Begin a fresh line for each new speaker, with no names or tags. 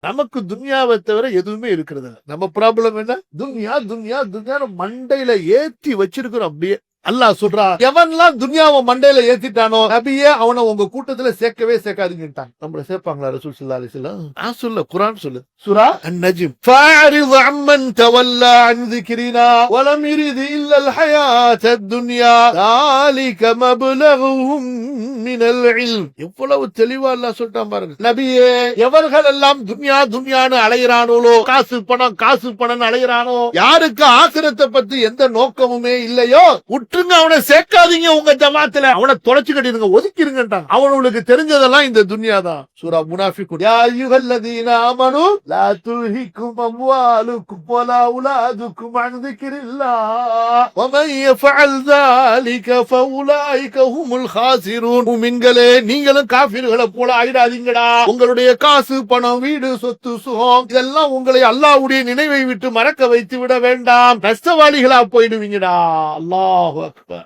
நமக்கு துன்யாவை தவிர எதுவுமே இருக்கிறது. நம்ம ப்ராப்ளம் என்ன? துன்யா துன்யா துன்யா மண்டையில ஏத்தி வச்சிருக்கிறோம் அப்படியே. அல்லாஹ் சொல்றா எவன்லாம் துன்யாவை மண்டையில ஏத்திட்டானோ நபியே அவனை உங்க கூட்டத்துல சேர்க்கவே சேர்க்காதீங்கட்டான் நம்மள சேர்ப்பாங்களா ரசூல் ஸல்லல்லாஹு அலைஹி வஸல்லம் நான் சொல்ல குர்ஆன் சொல்லு சூரா அன்-நஜ்ம் فاعرض عمن تولى عن ذكرنا ولم يرد الا الحياه الدنيا ذلك مبلغهم من العلم எவ்வளவு தெளிவா அல்லாஹ் சொல்லிட்டான் பாருங்க நபியே எவர்கள் எல்லாம் துன்யா துன்யான்னு அலைகிறானோ காசு பணம் காசு பணம் அலைகிறானோ யாருக்கு ஆசிரத்தை பத்தி எந்த நோக்கமுமே இல்லையோ விட்டுருங்க அவனை சேர்க்காதீங்க உங்க ஜமாத்துல. அவனை தொலைச்சு கட்டிடுங்க ஒதுக்கிடுங்கட்டான் அவனுக்கு தெரிஞ்சதெல்லாம் இந்த துன்யா தான் சூரா முனாஃபி யா யுகல்லதீன ஆமனு லா துஹிக்கும் அம்வாலுக்கும் வலா உலாதுக்கும் அன் ذكرில்லா வமன் யஃபஅல் ذلك நீங்களும் காஃபிர்களை போல ஆயிடாதீங்கடா. உங்களுடைய காசு பணம் வீடு சொத்து சுகம் இதெல்லாம் உங்களை அல்லாஹ்வுடைய நினைவை விட்டு மறக்க வைத்து விட வேண்டாம். நஷ்டவாளிகளா போயிடுவீங்கடா. அல்லாஹ் up, but